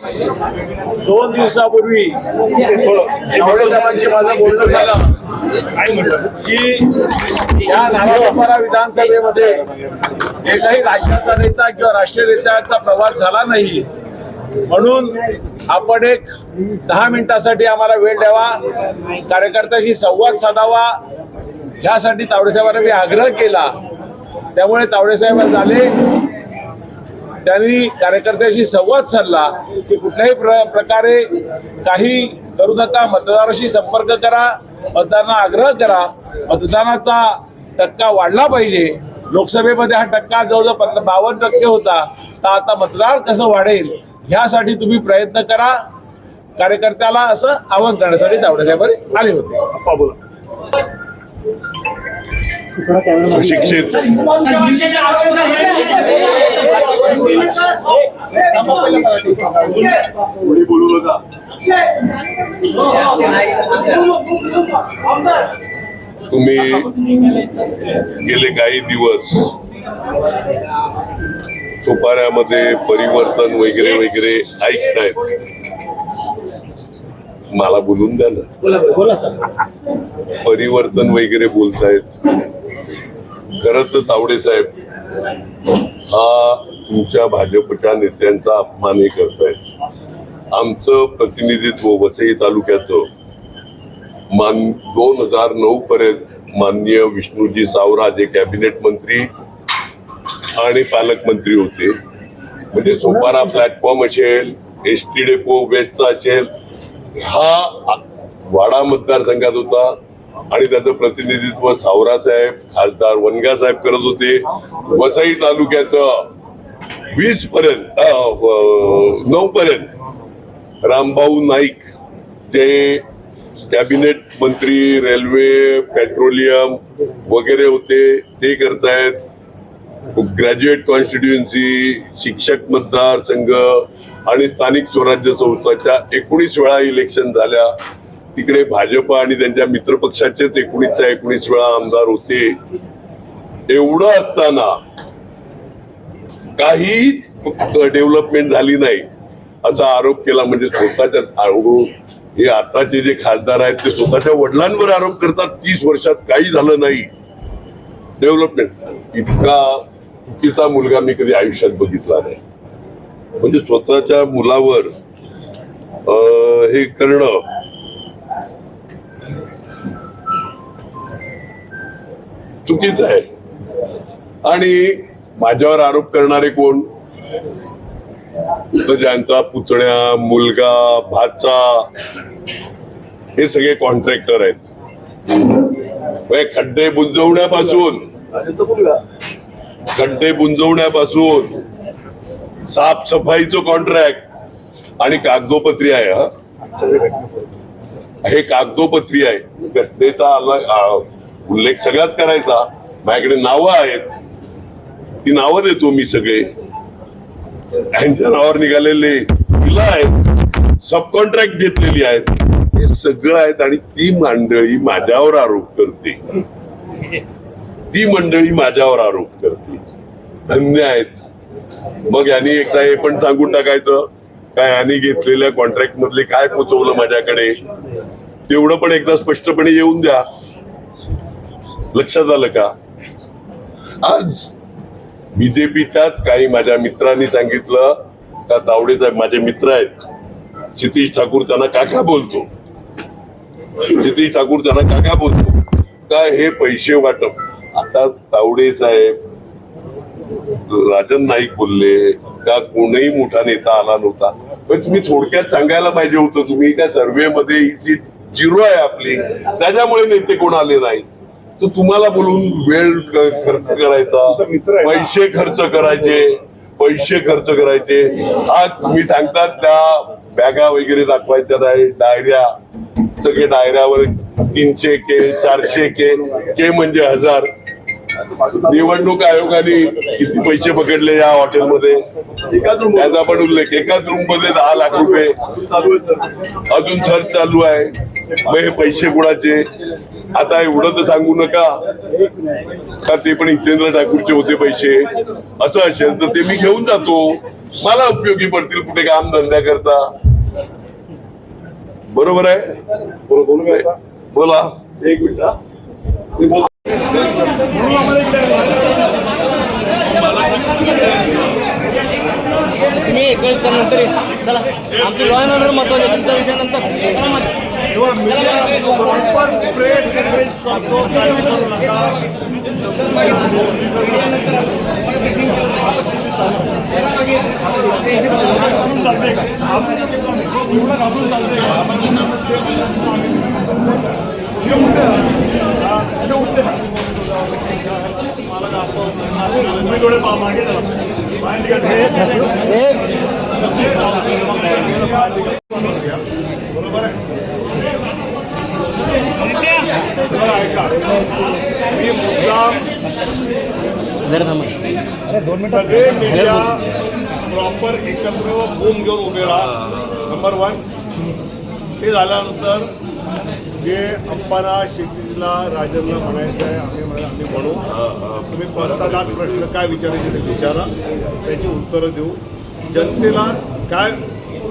दोन दिवसापूर्वी तावडे साहेबांशी माझं बोलणं झालं. की या नारायणपारा विधानसभेमध्ये एकही राष्ट्राचा नेता किंवा राष्ट्रीय नेत्याचा प्रवास झाला नाही. म्हणून आपण एक दहा मिनिटासाठी आम्हाला वेळ द्यावा. कार्यकर्त्याशी संवाद साधावा. ह्यासाठी तावडेसाहेबांना मी आग्रह केला. त्यामुळे तावडेसाहेब झाले. त्यांनी कार्यकर्त्याशी संवाद साधला की कुठल्याही प्र प्रकारे काही करू नका मतदाराशी संपर्क करा मतदारांना आग्रह करा. मतदानाचा टक्का वाढला पाहिजे. लोकसभेमध्ये हा टक्का जवळजवळ पंध बावन्न टक्के होता. तर आता मतदार कसं वाढेल ह्यासाठी तुम्ही प्रयत्न करा. कार्यकर्त्याला असं आवाहन करण्यासाठी दावडेसाहेब आले होते. सुशिक्षित. तुम्ही गेले काही दिवस सुपाऱ्यामध्ये परिवर्तन वगैरे वगैरे ऐकतायत. मला बोलून द्या ना. परिवर्तन वगैरे बोलतायत. खरं तर तावडे साहेब हा तुमच्या भाजपच्या नेत्यांचा अपमान हे करतायत. आमचं प्रतिनिधित्व वसई तालुक्याचं मान दोन हजार नऊ पर्यंत माननीय विष्णूजी सावरा जे कॅबिनेट मंत्री आणि पालकमंत्री होते. म्हणजे सोपारा प्लॅटफॉर्म असेल एस टी डेपो वेस्ट असेल हा वाडा मतदारसंघात होता. आणि त्याचं प्रतिनिधित्व सावरा साहेब खासदार वनगा साहेब करत होते. वसई तालुक्याचं वीस पर्यंत नऊ पर्यंत रामभाऊ नाईक जे कॅबिनेट मंत्री रेल्वे पेट्रोलियम वगैरे होते ते करतायत. ग्रॅज्युएट कॉन्स्टिट्युएन्सी शिक्षक मतदारसंघ आणि स्थानिक स्वराज्य संस्थाच्या एकोणीस वेळा इलेक्शन झाल्या. तिकडे भाजप आणि त्यांच्या मित्रपक्षाचेच एकोणीसच्या एकोणीस वेळा आमदार होते. एवढं असताना काही डेव्हलपमेंट झाली नाही. असा आरोप केला म्हणजे स्वतःच्या आवडून हे आताचे जे खासदार आहेत ते स्वतःच्या वडिलांवर आरोप करतात. तीस वर्षात काही झालं नाही. डेव्हलपमेंट इतका चुकीचा मुलगा मी कधी आयुष्यात बघितला नाही. म्हणजे स्वतःच्या मुलावर अं, हे करणं चुकीचं आहे. आणि माझ्यावर आरोप करणारे कोण? तर ज्यांचा पुतण्या मुलगा भाचा हे सगळे कॉन्ट्रॅक्टर आहेत. म्हणजे खड्डे बुंजवण्यापासून खड्डे बुंजवण्यापासून साफसफाईचं कॉन्ट्रॅक्ट आणि कागदोपत्री आहे हा. हे कागदोपत्री आहे. घटनेचा अलग- उल्लेख सगळ्यात करायचा. माझ्याकडे नावं आहेत. ती नावं देतो मी सगळे. यांच्या नावावर निघालेले बिलं आहेत. सब कॉन्ट्रॅक्ट घेतलेली आहेत. हे सगळं आहेत आणि ती मंडळी माझ्यावर आरोप करते. ती मंडळी माझ्यावर आरोप करते. धन्य आहेत. मग यांनी एकदा हे पण सांगून टाकायचं. काय यांनी घेतलेल्या कॉन्ट्रॅक्ट मधले काय पोचवलं माझ्याकडे? तेवढं पण एकदा स्पष्टपणे येऊन द्या. लक्षात आलं का? आज बीजेपीच्याच काही माझ्या मित्रांनी सांगितलं का तावडे साहेब माझे मित्र आहेत. क्षितिश ठाकूर त्यांना काका बोलतो. क्षितिश ठाकूर त्यांना काका बोलतो. का हे पैसे वाटप? आता तावडे साहेब राजन नाईक बोलले का कोणही मोठा नेता आला नव्हता. पण तुम्ही थोडक्यात सांगायला पाहिजे होतं तुम्ही त्या सर्वे मध्ये ही सीट झिरो आहे आपली. त्याच्यामुळे नेते कोण आले नाही तर तुम्हाला बोलून वेळ खर्च करायचा पैसे खर्च करायचे पैसे खर्च करायचे. आज तुम्ही सांगतात त्या बॅगा वगैरे दाखवायच्या नाही डायऱ्या सगळे डायऱ्यावर तीनशे के चारशे के के म्हणजे हजार. निवडणूक आयोगाने किती पैसे पकडले या हॉटेलमध्ये? त्याचा पण उल्लेख एकाच रूममध्ये दहा लाख रुपये. अजून सर्च चालू आहे. मग हे पैसे कुणाचे? आता एवढं तर सांगू नका. का ते पण हितेंद्र ठाकूरचे होते पैसे? असं असेल तर ते मी घेऊन जातो. मला उपयोगी पडतील कुठे काम धंद्या करता बरोबर आहे? बोला. एक मिनिट हा. मी बोल- तुम्ही एक वेळ नंतर ये. चला आमचं लॉ अँड ऑर्डर महत्त्वाचे तुमचा विषय नंतर चला मग. प्रॉपर प्रेस कव्हरेज करतो काळजी करू नका बरोबर बरं ऐका मी मुद्दाम सगळे मीडिया प्रॉपर एकत्र बोम घेऊन उभे राहा. नंबर वन ते झाल्यानंतर जे अंबाना शेतीला राजनला म्हणायचं आहे आम्ही म्हणा आम्ही म्हणू. तुम्ही पाच प्रश्न काय विचारायचे ते विचारा. त्याची उत्तरं देऊ. जनतेला काय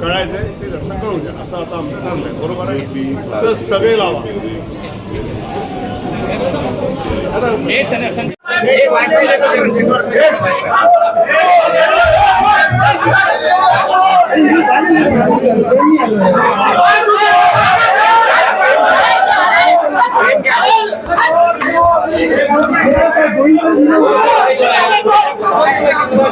कळायचं आहे ते त्यांना कळू द्या असं आता आमचं ठरलं आहे. बरोबर आहे? तर सगळे लावा. आता